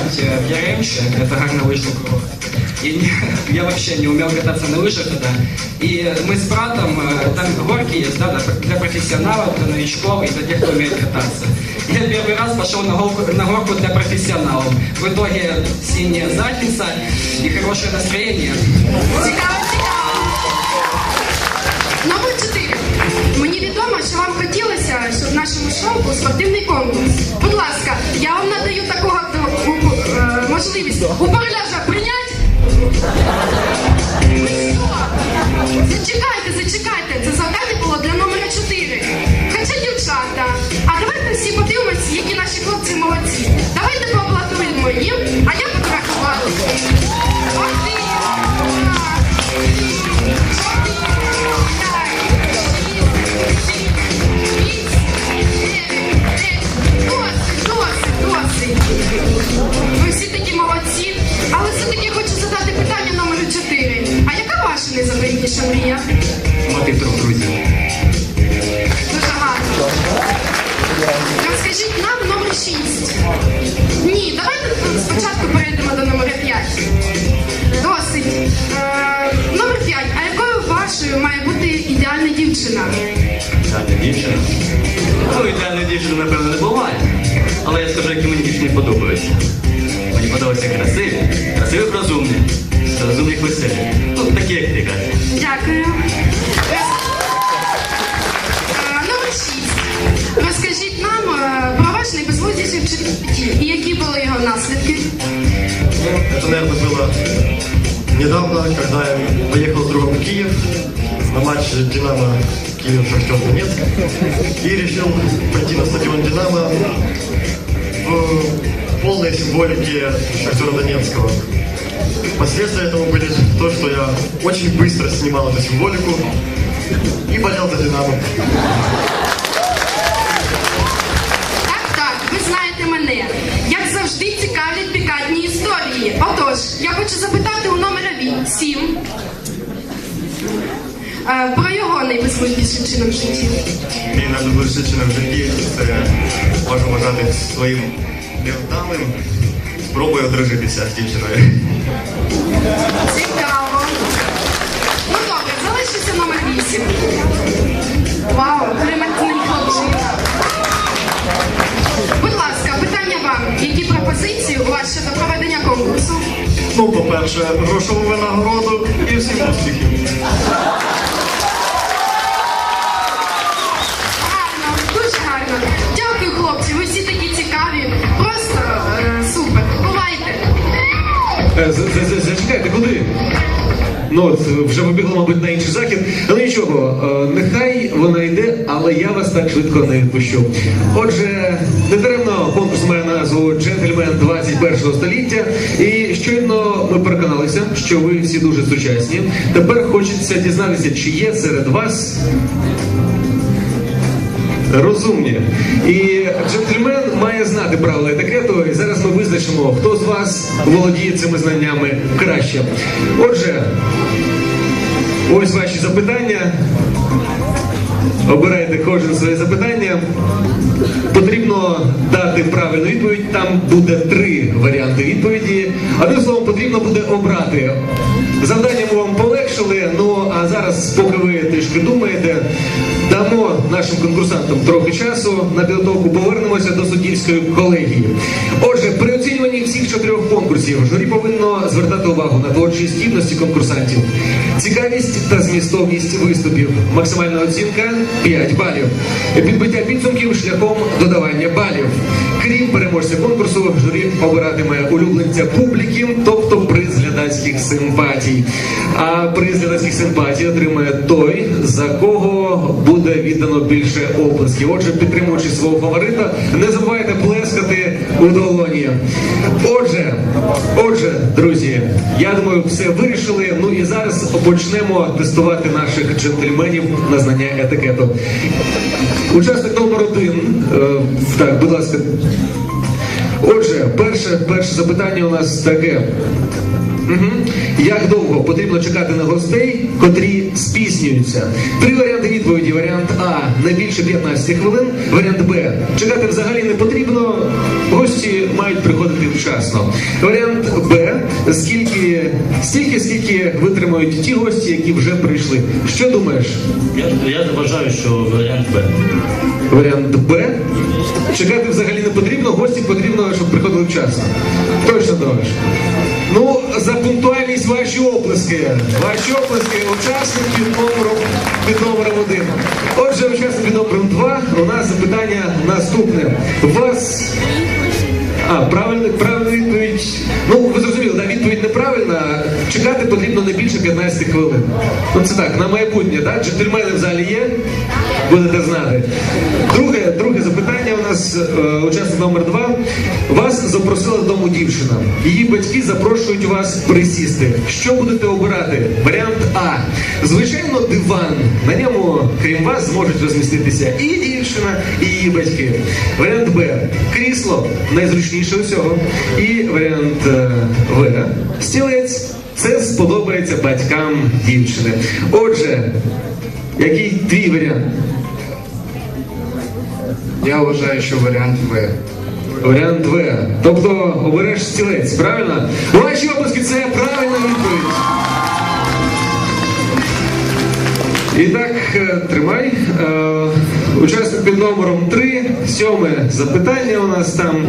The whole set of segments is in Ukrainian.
играть э, в Яремче, это гарно вышло круто. И не- я вообще не умел кататься на лыжах тогда. И мы с братом, э, там горки есть, да, для- для профессионалов, для новичков и для тех, кто умеет кататься. Я первый раз пошел на горку, на горку для профессионалов. В итоге синяя задница и хорошее настроение. Цікаво, цікаво. Номер 4. Мені відомо, що вам хотілося, щоб в нашому шоу був спортивний конкурс. Будь ласка, я вам надаю такого е, е, можливість у переляжах прийняти. Мати трьох друзів. Дуже гарно. Розкажіть нам номер 6. Ні, давайте спочатку перейдемо до номера 5. Досить. Е, номер 5. А якою вашою має бути ідеальна дівчина? Ідеальна дівчина. Ну, ідеальної дівчини, напевно, не буває. Але я скажу, які мені дівчині подобаються. Мені подобаються красиві, красиві розумні, розумні веселі. Ну, такі, як ти Катя. Дякую. Е, Номер 6. Розкажіть нам е, про ваш найбезглуздіший вчитель і які були його наслідки. Ну, это, наверное, было недавно, когда я поехал с другом в Киев на матч Динамо Киев Шахтер Донецк и решил пойти на стадион Динамо в полной символике Шахтера Донецкого. Последствия этого были то, что я очень быстро снимал эту символику и болел за Динамо. Так, так, ви знаєте мене. Як завжди цікавлять пікантні історії. Отож, я хочу запитати у номера 7 е, про його найбезглуздіший вчинок в житті. Мій найближчий чином в житті це можу вважати своїм невдалим спробою одружитися з дівчиною. Цікаво. Ну добре, залишиться номер 8. Вау, примітний хлопчик. Будь ласка, питання вам. Які пропозиції у вас щодо проведення конкурсу? Ну, по-перше, грошову винагороду і всім успіхів. Зачекайте, куди? Ну, е, вже побігла, мабуть, на інший захід. Але нічого, е, нехай вона йде, але я вас так швидко не відпущу. Отже, недаремно конкурс має назву Джентльмен 21 століття. І щойно ми переконалися, що ви всі дуже сучасні. Тепер хочеться дізнатися, чи є серед вас розумні. І джентльмен має знати правила етикету. І зараз ми визначимо, хто з вас володіє цими знаннями краще. Отже, ось ваші запитання. Обирайте кожен своє запитання. Потрібно дати правильну відповідь. Там буде три варіанти відповіді. Одним словом, потрібно буде обрати. Завдання ми вам полегшили. Ну а зараз, поки ви трішки думаєте, дамо нашим конкурсантам трохи часу на підготовку. Повернемося до суддівської колегії. Отже, при оцінюванні всіх чотирьох конкурсів журі повинно звертати увагу на творчі здібності конкурсантів, цікавість та змістовність виступів. Максимальна оцінка 5 балів. Підбиття підсумків шляхом додавання балів. Крім переможця конкурсу, журі обиратиме улюбленця публіки, тобто приз глядацьких симпатій. А приз глядацьких симпатій отримає той, за кого буде віддано більше оплесків. Отже, підтримуючи свого фаворита, не забувайте плескати долоні. Отже, отже, друзі, я думаю, все вирішили. Ну і зараз почнемо тестувати наших джентльменів на знання етикету. Учасник номер один. Е, так, будь ласка. Отже, перше, перше запитання у нас таке. Угу. Як довго потрібно чекати на гостей, котрі спіснюються? Три варіанти відповіді. Варіант А не більше 15 хвилин. Варіант Б. Чекати взагалі не потрібно. Гості мають приходити вчасно. Варіант Б. Скільки стільки, скільки витримають ті гості, які вже прийшли. Що думаєш? Я, я вважаю, що варіант Б. Варіант Б. Чекати взагалі не потрібно, гості потрібно, щоб приходили вчасно. Точно думаєш? Ну, оплески. Ваші оплески учасник під номером, під номером один. Отже, учасник під номером два. У нас запитання наступне. Вас. А, правильна, правильна відповідь. Ну, ви зрозуміли, да, відповідь неправильна. Чекати потрібно не більше 15 хвилин. Ну це так, на майбутнє, так? Джентльмени в залі є? Будете знати. Друге, друге запитання у нас е, учасник номер два. Вас запросила додому дівчина. Її батьки запрошують вас присісти. Що будете обирати? Варіант А. Звичайно, диван. На ньому, крім вас, зможуть розміститися і дівчина, і її батьки. Варіант Б. Крісло найзручніше усього. І варіант е, В. Стілець. Це сподобається батькам дівчини. Отже, який твій варіант? Я вважаю, що варіант В. Варіант В. Тобто обереш стілець, правильно? Ваші обласки це правильна відповідь. І так, е, тримай. Е, Учасник під номером 3, сьоме запитання у нас там.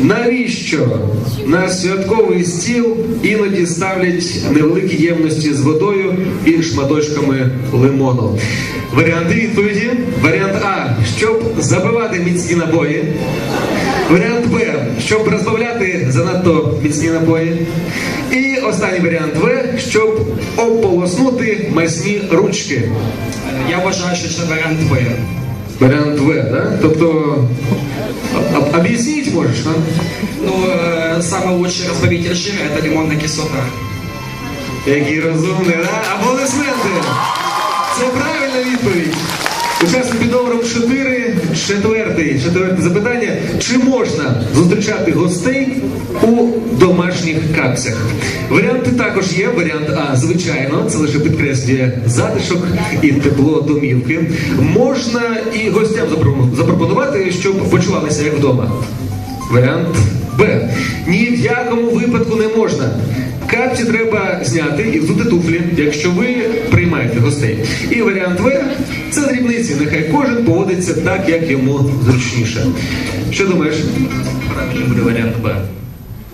Навіщо на святковий стіл іноді ставлять невеликі ємності з водою і шматочками лимону? Варіанти відповіді. Варіант А. Щоб забивати міцні напої. Варіант Б, щоб розбавляти занадто міцні напої. І останній варіант В, щоб ополоснути масні ручки. Я вважаю, що це варіант В. Варіант В, да? Тобто а- а- об'ясніть можеш, а? Ну, э, самый лучший разбавитель жира это лимонная кислота. Який розумний, да? Аплодисменти! Це правильна відповідь. Учасник під номером 4, четвертий, четверте запитання. Чи можна зустрічати гостей у домашніх капсях? Варіанти також є. Варіант А, звичайно, це лише підкреслює затишок і тепло домівки. Можна і гостям запропонувати, щоб почувалися як вдома. Варіант Б. Ні в якому випадку не можна. Капці треба зняти і взути туфлі, якщо ви приймаєте гостей. І варіант В це дрібниці. Нехай кожен поводиться так, як йому зручніше. Що думаєш? Правильно буде варіант Б.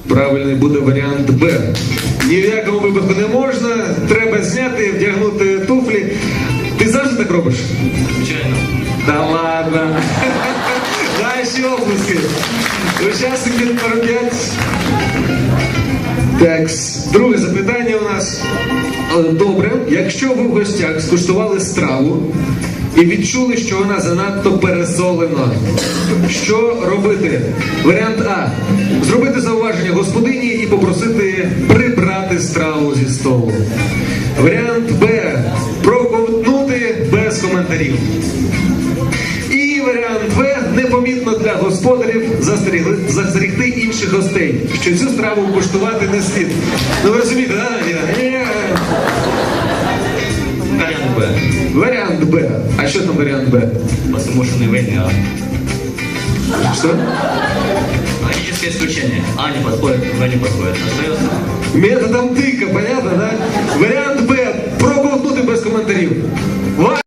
Правильний буде варіант Б. Ні в якому випадку не можна. Треба зняти, вдягнути туфлі. Ти завжди так робиш? Звичайно. Да ладно. Наші обласки. Учасник під номер 5. Так, друге запитання у нас. Е, Добре, якщо ви в гостях скуштували страву і відчули, що вона занадто пересолена, що робити? Варіант А. Зробити зауваження господині і попросити прибрати страву зі столу. що цю страву куштувати не слід. Ну ви розумієте, да? Ні? Ні. Варіант Б. Варіант Б. А що там варіант Б? Потому что не войны, а Що? логическое исключение. А не подходит, В не подходит. Остается Методом тика, понятно, да? Варіант Б. Проковтнути без коментарів. Ва-